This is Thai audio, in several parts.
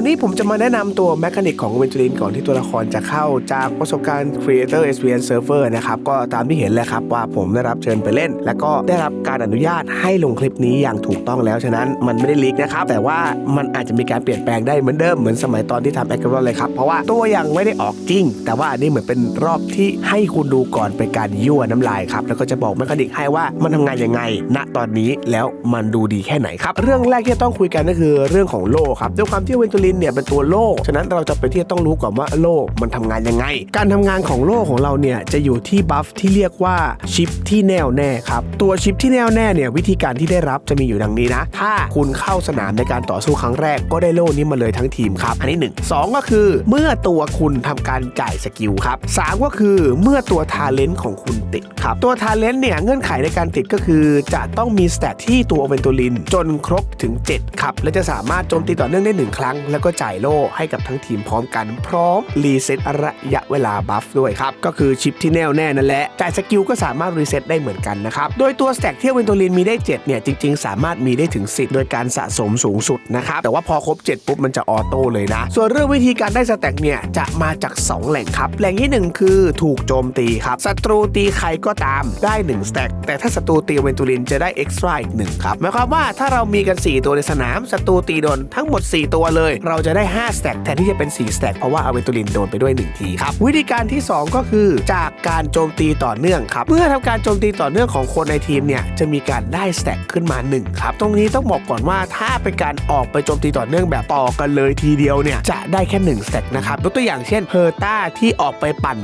วันนี้ผมจะมาแนะนำตัวแมคานิกของเวนจูรินก่อนที่ตัวละครจะเข้าจากประสบการณ์ Creator Experience Server นะครับก็ตามที่เห็นแหละครับว่าผมได้รับเชิญไปเล่น แล้วก็ได้รับการอนุญาตให้ลงคลิปนี้อย่างถูกต้องแล้ว ฉะนั้นมันไม่ได้ลีกนะครับ แต่ว่ามันอาจจะมีการเปลี่ยนแปลงได้เหมือนเดิมเหมือนสมัยตอนที่ทำแอคเคาท์เลยครับเพราะว่าตัวยังไม่ได้ออกจริง แต่ว่าอันนี้เหมือนเป็นรอบที่ให้คุณดูก่อนเป็นการยั่วน้ำลายครับแล้วก็จะบอกแมคานิกให้ว่ามันทำงานยังไง ณตอนนี้แล้วมันดูดีแค่ไหนครับเรื่องแรกที่ต้องคุยกันก็คือเรื่องของโลครับด้วยความที่เวนตูลินเนี่ยเป็นตัวโล่ฉะนั้นเราจะไปที่จะต้องรู้ก่อนว่าโล่มันทำงานยังไง การทำงานของโล่ของเราเนี่ยจะอยู่ที่บัฟที่เรียกว่าชิปที่แน่วแน่ครับตัวชิปที่แน่วแน่เนี่ยวิธีการที่ได้รับจะมีอยู่ดังนี้นะ ถ้าคุณเข้าสนามในการต่อสู้ครั้งแรกก็ได้โล่นี้มาเลยทั้งทีมครับ อันนี้หนึ่งสองก็คือ เมื่อตัวคุณทำการจ่ายสกิลครับสามก็คือเมื่อตัวทาเลนต์ของคุณติดครับ ตัวทาเลนต์เนี่ยเงื่อนไขในการติดก็คือจะต้องมีสเตตที่ตัวเวนตูลินจนครบถึง 7 ครับ และจะสามารถโจมตีต่อเนื่องได้ 1 ครั้งแลวก็จ่ายโล่ให้กับทั้งทีมพร้อมกัน พร้อมรีเซ็ตระยะเวลาบัฟด้วยครับ ก็คือชิปที่แน่วแน่นั่นแหละจ่ายสกิลก็สามารถรีเซ็ตได้เหมือนกันนะครับ โดยตัวสแต็กที่เวนตูลินมีได้ 7 เนี่ย จริง ๆ สามารถมีได้ถึง 10 โดยการสะสมสูงสุดนะครับ แต่ว่าพอครบ 7 ปุ๊บมันจะออโต้เลยนะ ส่วนเรื่องวิธีการได้สแต็กเนี่ยจะมาจาก 2 แหล่งครับ แหล่งที่ 1 คือถูกโจมตีครับศัตรูตีใครก็ตามได้1สแต็กแต่ถ้าศัตรูตีเวนตูลินจะได้เอ็กซ์ตร้าอีกหนึ่งครับหมายความว่าถ้าเรามีกัน 4 ตัวในสนามศัตรูตีโดนทั้งหมด 4 ตัวเลยเราจะได้5สแต็กแทนที่จะเป็น4สแต็กเพราะว่าเอาเวนตูลินโดนไปด้วย 1 ทีครับ วิธีการที่ 2 ก็คือจากการโจมตีต่อเนื่องครับ เมื่อทำการโจมตีต่อเนื่องของคนในทีมเนี่ยจะมีการได้สแต็กขึ้นมา 1 ครับ ตรงนี้ต้องบอกก่อนว่าถ้าเป็นการออกไปโจมตีต่อเนื่องแบบต่อกันเลยทีเดียวเนี่ยจะได้แค่1สแต็กนะครับยกตัวอย่างเช่นเฮอร์ต้าที่ออกไปปั่น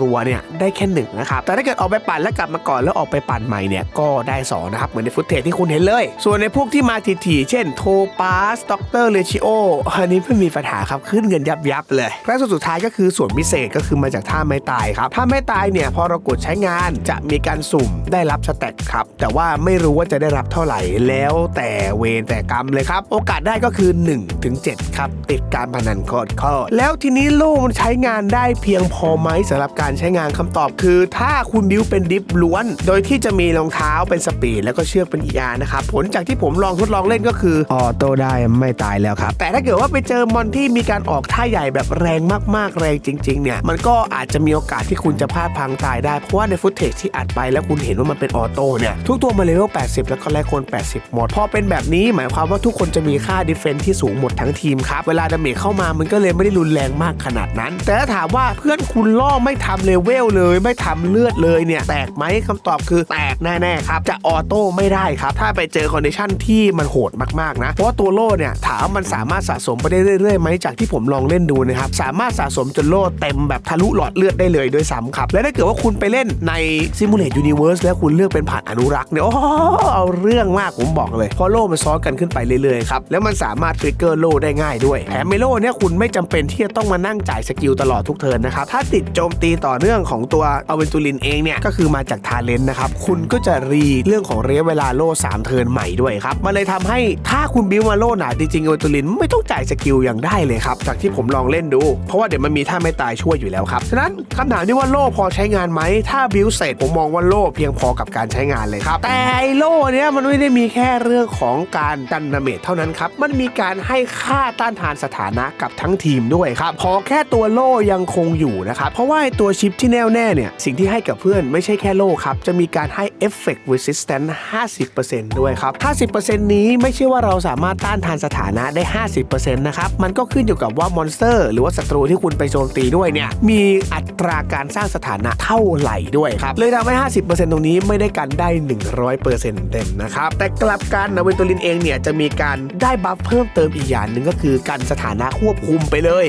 รัวๆเนี่ยได้แค่1นะครับแต่ถ้าเกิดออกไปปั่นแล้วกลับมาก่อนแล้วออกไปปั่นใหม่เนี่ยก็ได้สองนะครับเหมือนในฟุตเทจที่คุณเห็นเลย ส่วนในพวกที่มาทีๆเช่นโทปาสด็อกเตอร์เลชิโออันนี้ไม่มีปัญหาครับขึ้นเงินยับยับๆเลยและส่วนสุดท้ายก็คือส่วนพิเศษก็คือมาจากท่าไม้ตายครับท่าไม้ตายเนี่ยพอเรากดใช้งานจะมีการสุ่มได้รับสแต็กครับแต่ว่าไม่รู้ว่าจะได้รับเท่าไหร่แล้วแต่เวรแต่กรรมเลยครับ โอกาสได้ก็คือ1ถึง7ครับติดการพนันโคตรข้อแล้วทีนี้โล่มันใช้งานได้เพียงพอไหมสำหรับการใช้งานคำตอบคือ ถ้าคุณบิวเป็นดิฟล้วน โดยที่จะมีรองเท้าเป็นสปีดแล้วก็เชือกเป็น ER นะครับผลจากที่ผมลองทดลองเล่นก็คือออโต้ได้ไม่ตายแล้วครับแต่ถ้าเกิดว่าไปเจอมอนที่มีการออกท่าใหญ่แบบแรงมากๆแรงจริงๆเนี่ยมันก็อาจจะมีโอกาสที่คุณจะพลาดพังตายได้ เพราะว่าในฟุตเทจที่อัดไปแล้วคุณเห็นว่ามันเป็นออโต้เนี่ยทุกตัวมาเลเวล 80 แล้วก็แลกคน 80 หมด พอเป็นแบบนี้หมายความว่าทุกคนจะมีค่าดิเฟนที่สูงหมดทั้งทีมครับเวลาดาเมจเข้ามามันก็เลยไม่ได้รุนแรงมากขนาดนั้น แต่ถ้าถามว่าเพื่อนคุณล่อไม่ทำเลเวลเลย ไม่ทำเลือดเลยเนี่ยแตกไหมคำตอบคือแตกแน่ๆครับจะออโต้ไม่ได้ครับถ้าไปเจอคอนดิชันที่มันโหดมากๆนะเพราะตัวโล่เนี่ยถามมันสามารถสะสมไปได้เรื่อยๆไหมจากที่ผมลองเล่นดูนะครับ สามารถสะสมจนโล่เต็มแบบทะลุหลอดเลือดได้เลยด้วยซ้ำครับ และถ้าเกิดว่าคุณไปเล่นใน Simulate Universe แล้วคุณเลือกเป็นผ่านอนุรักษ์เนี่ยโอ้โหเอาเรื่องมากผมบอกเลยเพราะโล่มันซ้อนกันขึ้นไปเรื่อยๆครับแล้วมันสามารถทริกเกอร์โล่ได้ง่ายด้วยแถมเมโล่เนี่ยคุณไม่จำเป็นที่จะต้องมานั่งจ่ายสกิลตลอดทุกเทิร์นนะครับถ้าติดโจมตีต่อเนื่องของตัวอเวนตูลินเองเนี่ยก็คือมาจากทาเลนต์นะครับคุณก็จะรีเรื่องของระยะเวลาโล่3เทิร์นใหม่ด้วยครับมันเลยทำให้ถ้าคุณบิวมาโล่หนาจริงๆอเวนตูลินไม่ต้องจ่ายสกิลอย่างได้เลยครับ จากที่ผมลองเล่นดู เพราะว่าเดี๋ยวมันมีท่าไม่ตายช่วยอยู่แล้วครับฉะนั้นคำถามที่ว่าโล่พอใช้งานไหมถ้าบิวเสร็จผมมองว่าโล่เพียงพอกับการใช้งานเลยครับ แต่ไอโล่เนี้ยมันไม่ได้มีแค่เรื่องของการดันดาเมจเท่านั้นครับมันมีการให้ค่าต้านทานสถานะกับทั้งทีมด้วยครับพอแค่ตัวโล่ยังคงอยู่นะครับเพราะว่าไอ้ตัวชิปที่แน่วแน่เนี่ยสิ่งที่ให้กับเพื่อนไม่ใช่แค่โล่ครับจะมีการให้ Effect Resistance 50%ด้วยครับ 50%นี้ไม่ใช่ว่าเราสามารถต้านทานสถานะได้ 50%นะครับ มันก็ขึ้นอยู่กับว่ามอนสเตอร์ หรือว่าศัตรูที่คุณไปโจมตีด้วยเนี่ยมีอัตราการสร้างสถานะเท่าไหร่ด้วยครับ เลยทำให้ 50%ตรงนี้ไม่ได้กันได้ 100%เต็มนะครับ แต่กลับกันนะเวนโตลินเองเนี่ยจะมีการได้บัฟเพิ่มเติมอีกอย่างหนึ่งก็คือกันสถานะควบคุมไปเลย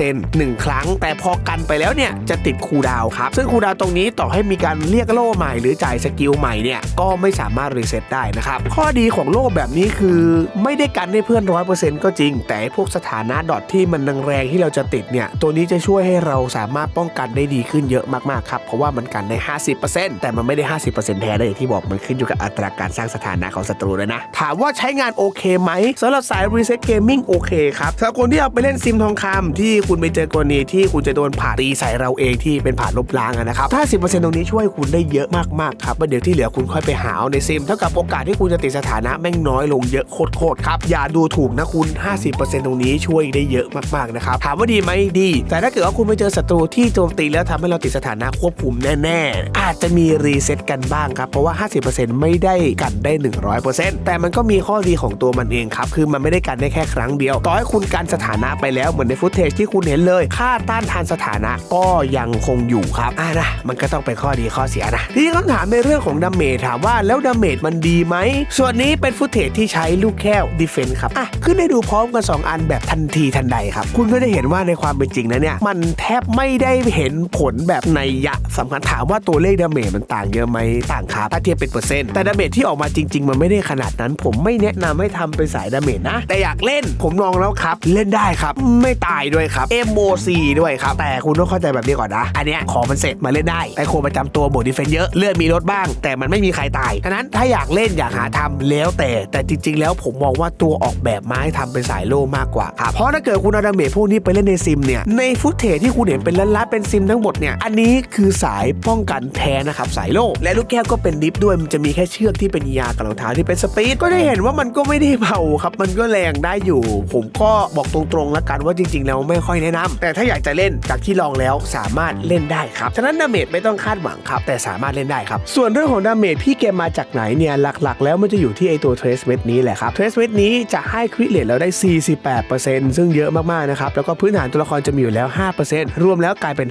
100% 1 ครั้ง แต่พอกันไปแล้วเนี่ยจะติดคูลดาวน์ครับ ซึ่งคูลดาวน์ตรงนี้ต่อให้มีการเรียกโล่ใหม่หรือจ่ายสกิลใหม่เนี่ยก็ไม่สามารถรีเซ็ตได้นะครับ ข้อดีของโล่แบบนี้คือไม่ได้กันให้เพื่อน 100%ก็จริงแต่พวกสถานะดอทที่มันแรงๆที่เราจะติดเนี่ย ตัวนี้จะช่วยให้เราสามารถป้องกันได้ดีขึ้นเยอะมากๆครับ เพราะว่ามันกันได้ 50%แต่มันไม่ได้ 50%แท้ได้อย่างที่บอกมันขึ้นอยู่กับอัตราการสร้างสถานะของศัตรูด้วยนะ ถามว่าใช้งานโอเคไหมสำหรับสายรีเซ็ตเกมมิ่งโอเคครับสำหรับคนที่เอาไปเล่นซิมทองคำที่คุณไปเจอกรณีที่คุณจะโดนผ่าตีใส่เราเองที่เป็นผ่าลบล้างนะครับถ้า10%ตรงนี้ช่วยคุณได้เยอะมากๆครับแล้วเดี๋ยวที่เหลือคุณค่อยไปหาเอาในซิมเท่ากับโอกาสที่คุณจะติดสถานะแม่งน้อยลงเยอะโคตรๆครับอย่าดูถูกนะคุณ 50%ตรงนี้ช่วยได้เยอะมากๆนะครับถามว่าดีไหมดี แต่ถ้าเกิดว่าคุณไปเจอศัตรูที่โจมตีแล้วทำให้เราติดสถานะควบคุมแน่ๆ อาจจะมีรีเซ็ตกันบ้างครับ เพราะว่า 50%ไม่ได้กันได้ 100%แต่มันก็มีข้อดีของตัวมันเองครับ คือมันไม่ได้กันได้แค่ครั้งเดียว ต่อให้คุณกันสถานะไปแล้วเหมือนในฟุตเทจที่คุณเห็นเลย ค่าต้านทานสถานะก็ยังคงอยู่ครับอ่านะมันก็ต้องเป็นข้อดีข้อเสียนะทีนี้คำถามในเรื่องของดาเมจถามว่าแล้วดาเมจมันดีไหมส่วนนี้เป็นฟุตเทจที่ใช้ลูกแก้วดิเฟนครับอะขึ้นให้ดูพร้อมกัน2 อันแบบทันทีทันใดครับ คุณก็จะเห็นว่าในความเป็นจริงนะเนี่ย มันแทบไม่ได้เห็นผลแบบในยะสำคัญถามว่าตัวเลขดาเมจมันต่างเยอะไหมต่างครับถ้าเทียบเป็นเปอร์เซ็นต์แต่ดาเมจที่ออกมาจริง ๆ มันไม่ได้ขนาดนั้น ผมไม่แนะนำให้ทำเป็นสายดาเมจนะ แต่อยากเล่นผมลองแล้วครับ เล่นได้ครับ ไม่ตายด้วยครับ MOC ด้วยครับ แต่คุณต้องเข้าใจแบบนี้ก่อนนะ อันเนี้ยของมันเสร็จมาเล่นได้แต่โคประจำตัวบวกดีเฟนเยอะเลือดมีลดบ้าง แต่มันไม่มีใครตายฉะนั้นถ้าอยากเล่นอยากหาทำแล้วแต่แต่จริง ๆ แล้วผมมองว่าตัวออกแบบมาให้ทำเป็นสายโลมากกว่าครับเพราะถ้าเกิดคุณเอาดาเมจพวกนี้ไปเล่นในซิมเนี่ยในฟุตเทจที่คุณเห็นเป็นล้านๆเป็นซิมทั้งหมดเนี่ยอันนี้คือสายป้องกันแท้นะครับสายโล่และลูกแก้วก็เป็นดิฟด้วยมันจะมีแค่เชือกที่เป็นยากับรองเท้าที่เป็นสปีดก็ได้เห็นว่ามันก็ไม่ได้เบาครับมันก็แรงได้อยู่ ผมก็บอกตรงๆแล้วกันว่าจริงๆ แล้วไม่ค่อยแนะนำแต่ถ้าอยากจะเล่นจากที่ลองแล้วสามารถเล่นได้ครับฉะนั้นดาเมจไม่ต้องคาดหวังครับแต่สามารถเล่นได้ครับส่วนเรื่องของดาเมจพี่เกมมาจากไหนเนี่ยหลักๆ แล้วมันจะอยู่ที่ไอตัวเทรสเม็ดนี้แหละครับเทรสเม็ดนี้จะให้คริเลตเราได้48%ซึ่งเยอะมากๆนะครับแล้วก็พื้นฐานตัวละครจะมีอยู่แล้ว 5%รวมแล้วกลายเป็น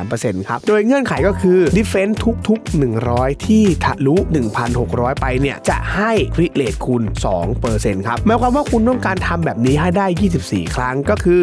53%ครับโดยเงื่อนไขก็คือดิเฟนต์ทุก ๆ 100 ที่ทะลุ 1,600 ไปเนี่ยจะให้คริเลตคูณ2%ครับหมายความว่าคุณต้องการทำแบบนี้ให้ได้ 24 ครั้งก็คือ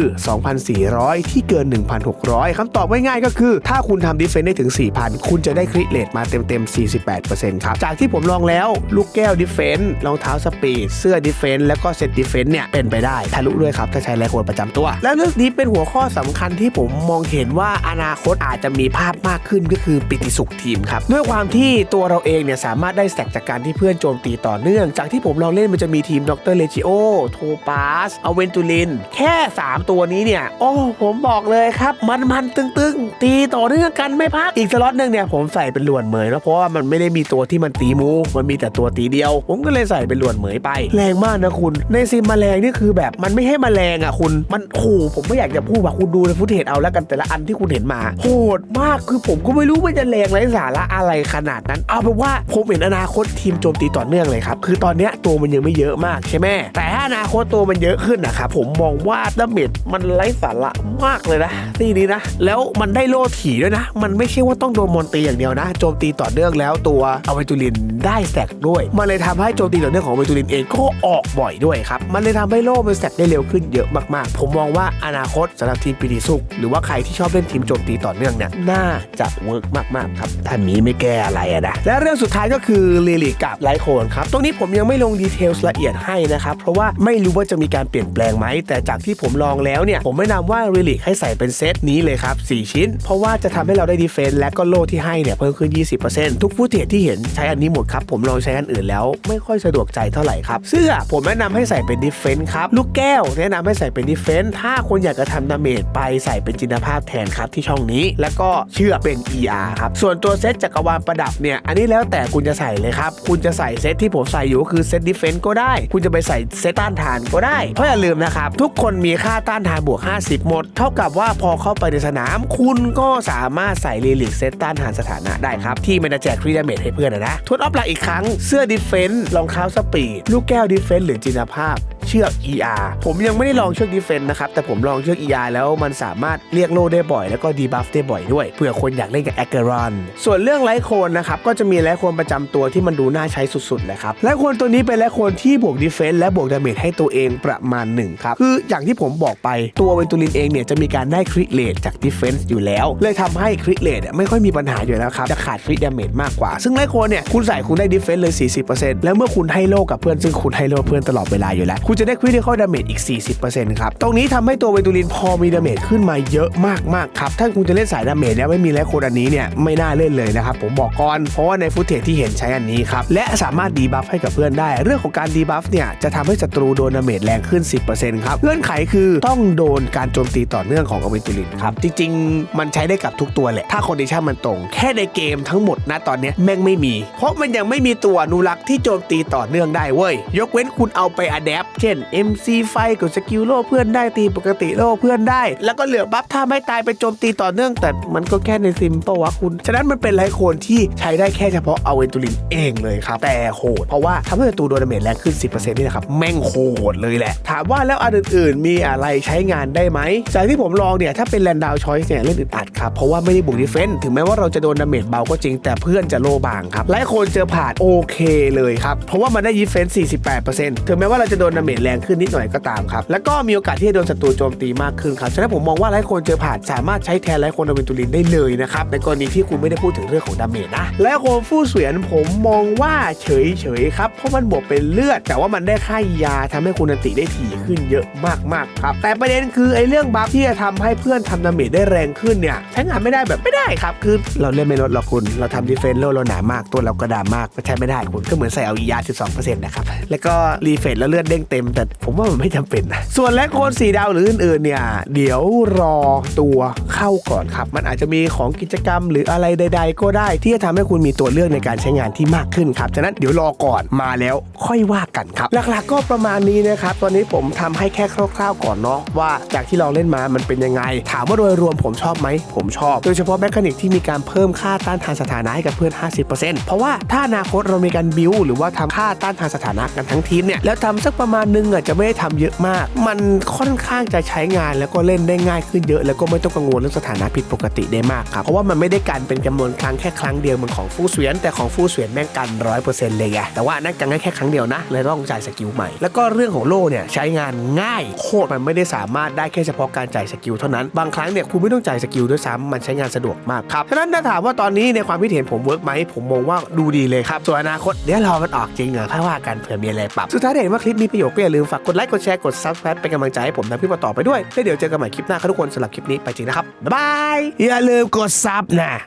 2,400 ที่เกิน 1,600 คำตอบง่ายๆก็คือ ถ้าคุณทำดิเฟนต์ได้ถึง 4,000 คุณจะได้คริเลตมาเต็มๆ 48%ครับ จากที่ผมลองแล้ว ลูกแก้วดิเฟนต์รองเท้าสปีด เสื้อดิเฟนต์แล้วก็เซตดิเฟนต์เนี่ยเป็นไปได้ทะลุด้วยครับ ถ้าใช้แรงคนประจำตัว แล้วเรื่องนี้เป็นหัวข้อสำคัญที่ผมมองเห็นว่าอนาคตอาจจะมีภาพมากขึ้นก็คือปิติสุขทีมครับด้วยความที่ตัวเราเองเนี่ยสามารถได้แสกจากการที่เพื่อนโจมตีต่อเนื่อง จากที่ผมลองเล่นมันจะมีทีมดรเลจิโอโทปาสอเวนตูลิน แค่ 3 ตัวนี้เนี่ย โอ้ผมบอกเลยครับ มันมันตึงๆ ตีต่อเนื่องกันไม่พัก อีกสล็อตหนึ่งเนี่ยผมใส่เป็นหลวนเหมยนะเพราะว่ามันไม่ได้มีตัวที่มันตีมู มันมีแต่ตัวตีเดียว ผมก็เลยใส่เป็นหลวนเหมยไป แรงมากนะคุณ ในซีมแมลงนี่คือแบบมันไม่ให้แมลงอะคุณมันโหผมไม่อยากจะพูดว่าคุณดูในฟุตเทจเอาแล้วกันแต่ละอันที่คุณเห็นมาโหดมากคือผมก็ไม่รู้มันจะแรงไร้สาระอะไรขนาดนั้น เอาเป็นว่าผมเห็นอนาคตทีมโจมตีต่อเนื่องเลยครับคือตอนเนี้ยตัวมันยังไม่เยอะมากใช่ไหมแต่ถ้าอนาคตตัวมันเยอะขึ้นนะครับผมมองว่าดาเมจมันไร้สาระมากเลยนะที่นี้นะ แล้วมันได้โล่ถี่ด้วยนะ มันไม่ใช่ว่าต้องโดนมอนตีอย่างเดียวนะโจมตีต่อเนื่องแล้วตัวอเวตูลินได้แสกด้วย มันเลยทำให้โจมตีต่อเนื่องของอเวตูลินเองก็ออกบ่อยด้วยครับมันเลยทำให้โล่มันแสกได้เร็วขึ้นเยอะมากๆ ผมมองว่าอนาคตสำหรับทีมปีดีสุกหรือว่าใครที่ชอบเล่นทีมโจมตีต่อเนื่องเนี่ยน่าจะเวิร์กมากๆครับถ้ามีไม่แก้อะไรอะนะและเรื่องสุดท้ายก็คือลิลิกับไลโคนครับตรงนี้ผมยังไม่ลงดีเทลละเอียดให้นะครับเพราะว่าไม่รู้ว่าจะมีการเปลี่ยนแปลงไหมแต่จากที่ผมลองแล้วเนี่ยผมแนะนำว่าลิลิให้ใส่เป็นเซตนี้เลยครับ4ชิ้น เพราะว่าจะทำให้เราได้ดีเฟนส์และก็โล่ที่ให้เนี่ยเพิ่มขึ้น 20%ทุกฟุตเทจที่เห็นใช้อันนี้หมดครับผมลองใช้อันอื่นแล้วไม่ค่อยสะดวกใจเท่าไหร่ครับเสื้อผมแนะนำให้ใส่เป็นดีเฟนส์ครับลูกแก้ว แนะนำให้ใส่เป็นดีเฟนส์ถ้าคนอยากจะทำดาเมจไปใส่เป็นจินตภาพแทนครับที่ช่องนี้ แล้วก็เชือกเป็น ER ครับ ส่วนตัวเซตจักรวาลประดับเนี่ย อันนี้แล้วแต่คุณจะใส่เลยครับ คุณจะใส่เซตที่ผมใส่อยู่ก็คือเซตดีเฟนส์ก็ได้ คุณจะไปใส่เซตต้านทานก็ได้ เพราะอย่าลืมนะครับ ทุกคนมีค่าต้านทานบวก 50 หมด เท่ากับว่าพอเข้าไปในสนาม คุณก็สามารถใส่ลิลิกเซตต้านทานสถานะได้ครับที่มันจะแจกฟรีดาเมจให้เพื่อนนะนะทดออฟหลักอีกครั้งเสื้อดีเฟนส์รองเท้าสปีดลูกแก้วดีเฟนส์หรือจินตภาพ เชือก ER ผมยังไม่ได้ลองเชือกดีเฟนต์นะครับ แต่ผมลองเชือก ER แล้วมันสามารถเรียกโล่ได้บ่อย แล้วก็ดีบัฟได้บ่อยด้วยเผื่อคนอยากเล่นกับแอคเกอรอนส่วนเรื่องไลโคนนะครับก็จะมีไลโคนประจำตัวที่มันดูน่าใช้สุดๆเลยครับไลโคนตัวนี้เป็นไลโคนที่บวกดีเฟนต์และบวกดาเมจให้ตัวเองประมาณหนึ่งครับคืออย่างที่ผมบอกไปตัวเวนตูลินเองเนี่ยจะมีการได้คริเลตจากดีเฟนส์อยู่แล้ว เลยทำให้คริเลตไม่ค่อยมีปัญหาอยู่แล้วครับจะขาดคริดาเมจมากกว่า ซึ่งไลโคนเนี่ยคุณใส่คุณได้ดีเฟนส์เลย 40%แล้วเมื่อคุณให้โล่กับเพื่อนซึ่งคุณให้โล่เพื่อนตลอดเวลาอยู่แล้วคุณจะได้คริติคอลดาเมจอีก 40%ครับ ตรงนี้ทำให้ตัวเวตูลินพอมีดาเมจขึ้นมาเยอะมากๆครับ ถ้าคุณจะเล่นสายดาเมจเนี่ยไม่มีและโคดอันนี้เนี่ยไม่น่าเล่นเลยนะครับ ผมบอกก่อน เพราะว่าในฟุตเทจที่เห็นใช้อันนี้ครับ และสามารถดีบัฟให้กับเพื่อนได้ เรื่องของการดีบัฟเนี่ยจะทำให้ศัตรูโดนดาเมจแรงขึ้น 10%ครับ เงื่อนไขคือต้องโดนการโจมตีต่อเนื่องของอเวตูลินครับ จริง ๆ มันใช้ได้กับทุกตัวแหละ ถ้าคอนดิชันมันตรง แค่ในเกมทั้งหมดนะตอนนี้แม่งไม่มี เพราะมันยังไม่มีตัวนุรักที่โจมตีต่อเนื่องได้เว้ย ยกเว้นคุณเอาไปอัดแอปเช่น MC ไฟกดสกิลโล่เพื่อนได้ตีปกติโล่เพื่อนได้ แล้วก็เหลือบัฟถ้าไม่ตายไปโจมตีต่อเนื่อง แต่มันก็แค่ในซิมเปล่าวะคุณ ฉะนั้นมันเป็นไลโคนที่ใช้ได้แค่เฉพาะเอาเวนตูลินเองเลยครับ แต่โหด เพราะว่าทำให้ศัตรูโดนดาเมจแรงขึ้น 10%นี่นะครับ แม่งโหดเลยแหละ ถามว่าแล้วอันอื่นๆ มีอะไรใช้งานได้ไหมจากที่ผมลองเนี่ยถ้าเป็นแลนดาวชอยส์เนี่ยเล่นอึดอัดครับเพราะว่าไม่ได้บุกดิเฟนต์ถึงแม้ว่าเราจะโดนดาเมจเบาก็จริงแต่เพื่อนจะโลบางครับหลายคนเจอผ่านโอเคเลยครับเพราะว่ามันได้ยิเฟนส์48%ถึงแม้ว่าเราจะโดนดาเมจแรงขึ้นนิดหน่อยก็ตามครับแล้วก็มีโอกาสที่จะโดนศัตรูโจมตีมากขึ้นครับฉะนั้นผมมองว่าหลายคนเจอผ่านสามารถใช้แทนหลายคนอเวนตูลินได้เลยนะครับในกรณีที่คุณไม่ได้พูดถึงเรื่องของดาเมจนะและโคนฟู่เสวียนผมมองว่าเฉยๆครับเพราะมันบวกเป็นเลือด แต่ว่ามันได้ค่ายาทำให้คุณอันติได้ถี่ขึ้นเยอะมากๆครับแต่ประเด็นคือไอ้เรื่องบัฟที่จะทำให้เพื่อนทำดาเมจได้แรงขึ้นเนี่ยใช้งานไม่ได้แบบไม่ได้ครับคือเราเล่นไม่ลดหรอกคุณ เราทำดีเฟนส์เราหนามากตัวเราก็ดามากใช้ไม่ได้คุณก็เหมือนใส่เอาอียา12%นะครับแล้วก็รีเฟรชแล้วเลือดเด้งเต็มแต่ผมว่ามันไม่จำเป็นนะส่วนแลกโคนสีดาวหรืออื่นๆเนี่ย เดี๋ยวรอตัวเข้าก่อนครับ มันอาจจะมีของกิจกรรมหรืออะไรใด ๆ ก็ได้ที่จะทำให้คุณมีตัวเลือกในการใช้งานที่มากขึ้นครับ ฉะนั้นเดี๋ยวรอก่อนมาแล้วค่อยว่ากันครับ หลักๆก็ประมาณนี้นะครับ ตอนนี้ผมทำให้แค่คร่าวๆก่อนเนาะว่าจากที่เราเล่นมามันเป็นยังไง ถามว่าโดยรวมผมชอบไหม ผมชอบ โดยเฉพาะแมคานิกที่มีการเพิ่มค่าต้านทานสถานะให้กับเพื่อน 50%เพราะว่าถ้าอนาคตเรามีการบิวหรือว่าทำค่าต้านทานสถานะกันทั้งทีมเนี่ยแล้วทำสักประมาณนึงอะจะไม่ได้ทำเยอะมาก มันค่อนข้างจะใช้งานแล้วก็เล่นได้ง่ายขึ้นเยอะ แล้วก็ไม่ต้องกังวลเรื่องสถานะผิดปกติได้มากครับ เพราะว่ามันไม่ได้กันเป็นจำนวนครั้งแค่ครั้งเดียวเหมือนของฟูเสวียนแต่ของฟูเสวียนแม่งกันร้อยเปอร์เซ็นต์เลยไงแต่ว่านั่นกันได้แค่ครั้งเดียวนะเลยต้องจ่ายสกิลใหม่ แล้วก็เรื่องของโล่เนี่ยใช้งานง่ายโคตรมันไม่ได้สามารถได้แค่เฉพาะการจ่ายสกิลเท่านั้นบางครั้งเนี่ยคุณไม่ต้องจ่ายสกิลด้วยซ้ำมันใช้งานสะดวกมากครับฉะนั้นถ้าถามว่าตอนนี้ในความคิดเห็นผมเวิร์กไหมผมมองว่าดูดีเลยครับส่วนอนาคตเดี๋ยวรอมันออกจริงเหรอค่อยว่ากันเผื่อมีอะไรปรับสุดท้ายเห็นว่าคลิปมีประโยชน์กอย่าลืมฝากกดไลค์กดแชร์กดซับสไครป์เป็นกำลังใจให้ผมทำคลิปต่อไปด้วยแล้วเดี๋ยวเจอกันใหม่คลิปหน้าครับทุกคนสำหรับคลิปนี้ไปจริงนะครับบ๊ายบายอย่าลืมกดซับนะ